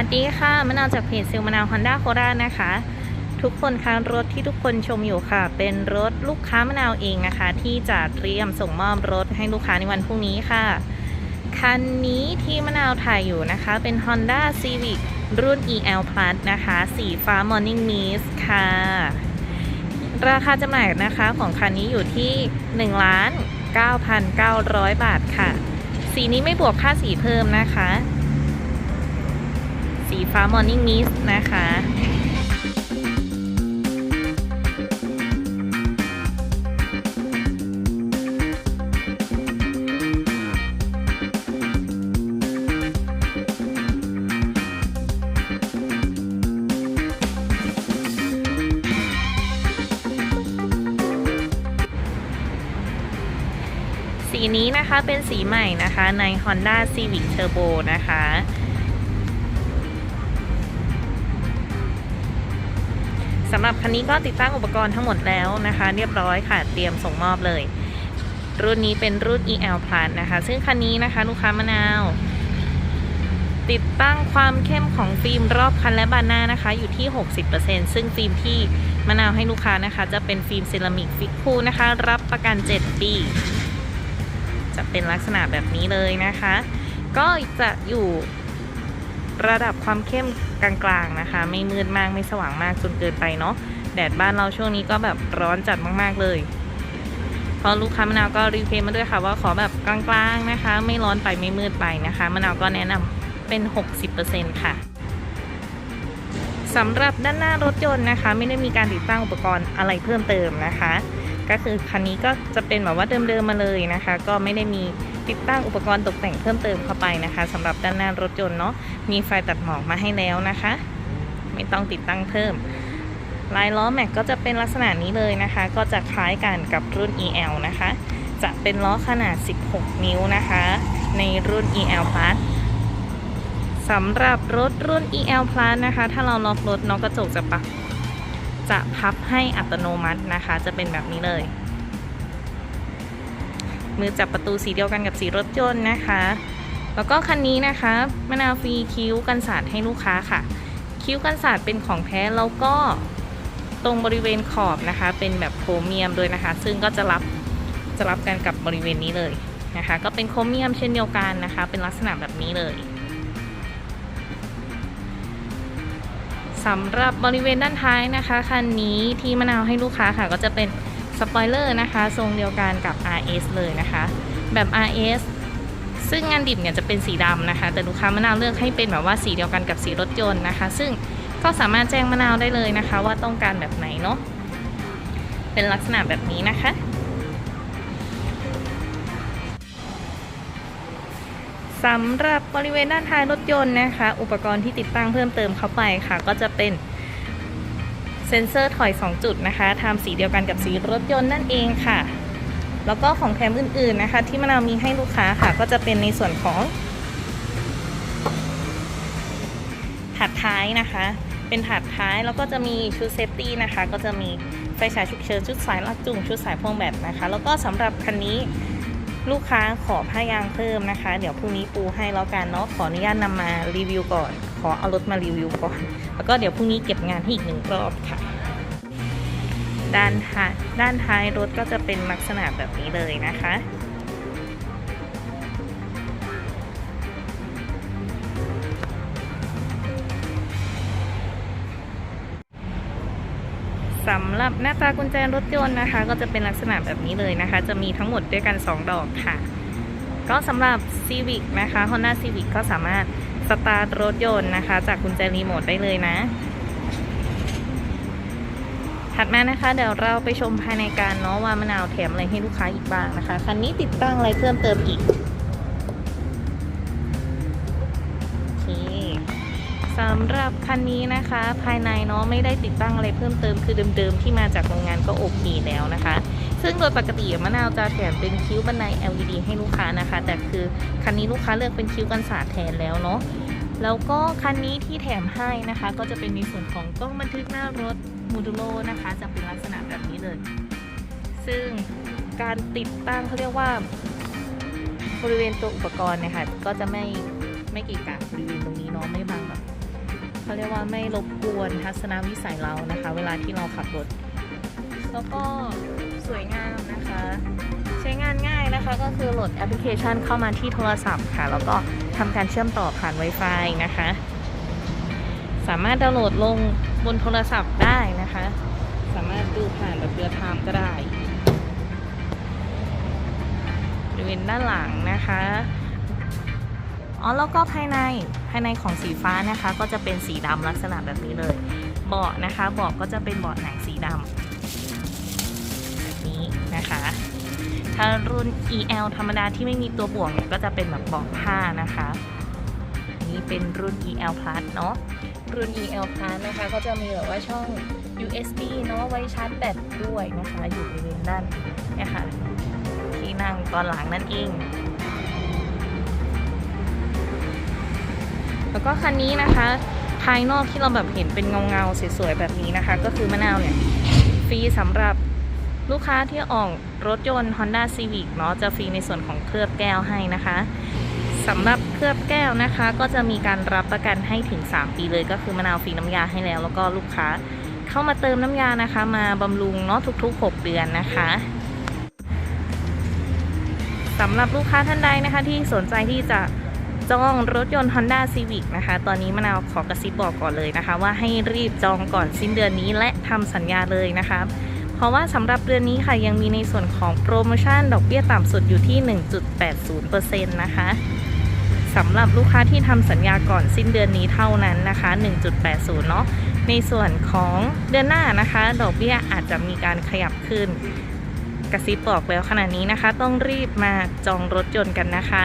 วัสดีค่ะมะนาวจากเพจซิลมะนาวฮอนด้าโคราชนะคะ ทุกคนคะรถที่ทุกคนชมอยู่ค่ะ เป็นรถลูกค้ามะนาวเองนะคะ ที่จะเตรียมส่งมอบรถให้ลูกค้าในวันพรุ่งนี้ค่ะ คันนี้ที่มะนาวถ่ายอยู่นะคะ เป็น Honda Civic รุ่น EL Plus นะคะ สีฟ้า Morning Mist ค่ะ ราคาจำหน่ายนะคะของคันนี้อยู่ที่1ล้าน9,900 บาทค่ะ สีนี้ไม่บวกค่าสีเพิ่มนะคะ สีฟ้า Morning Mist นะคะสีนี้นะคะเป็นสีใหม่นะคะใน Honda Civic Turbo นะคะ หรับคันนี้ก็ติดตั้งอุปกรณ์ทั้งหมดแล้วนะคะ เรียบร้อยค่ะเตรียมส่งมอบเลย รุ่นนี้เป็นรุ่น EL Plus นะคะ ซึ่งคันนี้นะคะลูกค้ามะนาว ติดตั้งความเข้มของฟิล์มรอบคันและบานหน้านะคะ อยู่ที่ 60%ซึ่งฟิล์มที่มะนาวให้ลูกค้านะคะ จะเป็นฟิล์มเซรามิกฟิกคูนะคะ รับประกัน 7 ปี จะเป็นลักษณะแบบนี้เลยนะคะ ก็จะอยู่ ระดับความเข้มกลางๆนะคะ ไม่มืดมากไม่สว่างมากจนเกินไปเนาะแดดบ้านเราช่วงนี้ก็แบบร้อนจัดมากๆเลยพราะลูกค้ามะนาวก็รีเควสมาด้วยค่ะ ว่าขอแบบกลางๆนะคะ ไม่ร้อนไปไม่มืดไปนะคะมะนาวก็แนะนำเป็น 60%ค่ะสำหรับด้านหน้ารถยนต์นะคะ ไม่ได้มีการติดตั้งอุปกรณ์อะไรเพิ่มเติมนะคะ ก็คือคันนี้ก็จะเป็นแบบว่าเดิมๆมาเลยนะคะ ก็ไม่ได้มี ติดตั้งอุปกรณ์ตกแต่งเพิ่มเติมเข้าไปนะคะสำหรับด้านหน้ารถยนต์เนาะมีไฟตัดหมอกมาให้แล้วนะคะ ไม่ต้องติดตั้งเพิ่ม ลายล้อแม็กก็จะเป็นลักษณะนี้เลยนะคะ ก็จะคล้ายกันกับรุ่น EL นะคะ จะเป็นล้อขนาด 16 นิ้วนะคะ ในรุ่น EL Plus สำหรับรถรุ่น EL Plus นะคะ ถ้าเราล็อกรถน้องกระจกจะปักจะพับให้อัตโนมัตินะคะ จะเป็นแบบนี้เลย มือจับประตูสีเดียวกันกับสีรถยนต์นะคะ แล้วก็คันนี้นะคะมะนาวฟรีคิ้วกันสาดให้ลูกค้าค่ะ คิ้วกันสาดเป็นของแท้แล้วก็ตรงบริเวณขอบนะคะ เป็นแบบโครเมียมด้วยนะคะ ซึ่งก็จะรับจะรับกันกับบริเวณนี้เลยนะคะ ก็เป็นโครเมียมเช่นเดียวกันนะคะ เป็นลักษณะแบบนี้เลยสำหรับบริเวณด้านท้ายนะคะคันนี้ที่มะนาวให้ลูกค้าค่ะก็จะเป็น สปอยเลอร์นะคะ ทรงเดียวกันกับ RS เลยนะคะ แบบ RS ซึ่งงานดิบเนี่ยจะเป็นสีดำนะคะ แต่ลูกค้ามะนาวเลือกให้เป็นแบบว่าสีเดียวกันกับสีรถยนต์นะคะ ซึ่งก็สามารถแจ้งมะนาวได้เลยนะคะ ว่าต้องการแบบไหนเนาะเป็นลักษณะแบบนี้นะคะสำหรับบริเวณด้านท้ายรถยนต์นะคะ อุปกรณ์ที่ติดตั้งเพิ่มเติมเข้าไปค่ะ ก็จะเป็น เซ็นเซอร์ถอย 2 จุดนะคะทำสีเดียวกันกับสีรถยนต์นั่นเองค่ะ แล้วก็ของแถมอื่นๆนะคะ ที่มะนาวมีให้ลูกค้าค่ะ ก็จะเป็นในส่วนของถาดท้ายนะคะ เป็นถาดท้ายแล้วก็จะมีชุดเซฟตี้นะคะ ก็จะมีไฟฉายฉุกเฉินชุดสายลักจุงชุดสายพ่วงแบตนะคะ แล้วก็สำหรับคันนี้ ลูกค้าขอผ้ายางเพิ่มนะคะ เดี๋ยวพรุ่งนี้ปูให้แล้วกันเนาะขออนุญาตนำมารีวิวก่อน ขอเอารถมารีวิวก่อน แล้วก็เดี๋ยวพรุ่งนี้เก็บงานให้อีกหนึ่งรอบค่ะ ด้านท้ายด้านท้ายรถก็จะเป็นลักษณะแบบนี้เลยนะคะ สำหรับหน้าตากุญแจรถยนต์นะคะ ก็จะเป็นลักษณะแบบนี้เลยนะคะ จะมีทั้งหมดด้วยกัน 2 ดอกค่ะ ก็สำหรับ Civic นะคะ Honda Civic ก็สามารถสตาร์ทรถยนต์นะคะ จากกุญแจรีโมทได้เลยนะ ถัดมานะคะ เดี๋ยวเราไปชมภายในการเนาะว่ามะนาวแถมอะไรให้ลูกค้าอีกบ้างนะคะ คันนี้ติดตั้งอะไรเพิ่มเติมอีก สำหรับคันนี้นะคะ ภายในเนาะไม่ได้ติดตั้งอะไรเพิ่มเติมคือเดิมๆ ที่มาจากโรงงานก็โอเคแล้วนะคะ ซึ่งโดยปกติมะนาวจะแถมเป็นคิ้วบันได LED ให้ลูกค้านะคะ แต่คือคันนี้ลูกค้าเลือกเป็นคิ้วกันสาดแทนแล้วเนาะแล้วก็คันนี้ที่แถมให้นะคะ ก็จะเป็นในส่วนของกล้องบันทึกหน้ารถมูดูโลนะคะ จะเป็นลักษณะแบบนี้เลย ซึ่งการติดตั้งเขาเรียกว่า บริเวณตัวอุปกรณ์นี่ยค่ะก็จะไม่ไม่กีกะบริเวณตรงนี้เนาะไม่บังแบบ เขาเรียกว่าไม่รบกวนทัศนวิสัยเรานะคะ เวลาที่เราขับรถ แล้วก็สวยงามนะคะ ใช้งานง่ายนะคะก็คือโหลดแอปพลิเคชันเข้ามาที่โทรศัพท์ค่ะ แล้วก็ทำการเชื่อมต่อผ่าน Wi-Fi นะคะ สามารถดาวน์โหลดลงบนโทรศัพท์ได้นะคะ สามารถดูผ่านแบบเรือไทม์ก็ได้บริเวณด้านหลังนะคะ อ๋อแล้วก็ภายในภายในของสีฟ้านะคะ ก็จะเป็นสีดำลักษณะแบบนี้เลย เบาะนะคะเบาะก็จะเป็นเบาะหนังสีดำแบบนี้นะคะ ถ้ารุ่น EL ธรรมดาที่ไม่มีตัวบ่วงเนี่ยก็จะเป็นแบบเบาะผ้านะคะอันนี้เป็นรุ่น EL Plus เนาะรุ่น EL Plus นะคะ ก็จะมีแบบว่าช่อง USB เนาะไว้ชาร์จแบตด้วยนะคะ อยู่บริเวณด้านนี่ค่ะที่นั่งตอนหลังนั่นเอง แล้วก็คันนี้นะคะ ภายนอกที่เราแบบเห็นเป็นเงาๆสวยๆแบบนี้นะคะ ก็คือมะนาวเนี่ยฟรีสำหรับลูกค้าที่ออกรถยนต์ Honda Civic เนาะจะฟรีในส่วนของเคลือบแก้วให้นะคะสำหรับเคลือบแก้วนะคะ ก็จะมีการรับประกันให้ถึง 3 ปีเลย ก็คือมะนาวฟรีน้ำยาให้แล้ว แล้วก็ลูกค้าเข้ามาเติมน้ำยานะคะ มาบำรุงเนาะทุกๆ 6 เดือนนะคะสำหรับลูกค้าท่านใดนะคะที่สนใจที่จะ จองรถยนต์ Honda Civic นะคะ ตอนนี้มะนาวขอกระซิบบอกก่อนเลยนะคะ ว่าให้รีบจองก่อนสิ้นเดือนนี้และทำสัญญาเลยนะคะ เพราะว่าสำหรับเดือนนี้ค่ะยังมีในส่วนของโปรโมชั่นดอกเบี้ยต่ำสุดอยู่ที่ 1.80%นะคะสำหรับลูกค้าที่ทำสัญญาก่อนสิ้นเดือนนี้เท่านั้นนะคะ 1.80 เนาะ ในส่วนของเดือนหน้านะคะ ดอกเบี้ยอาจจะมีการขยับขึ้น กระซิบบอกแล้วขณะนี้นะคะ ต้องรีบมาจองรถยนต์กันนะคะ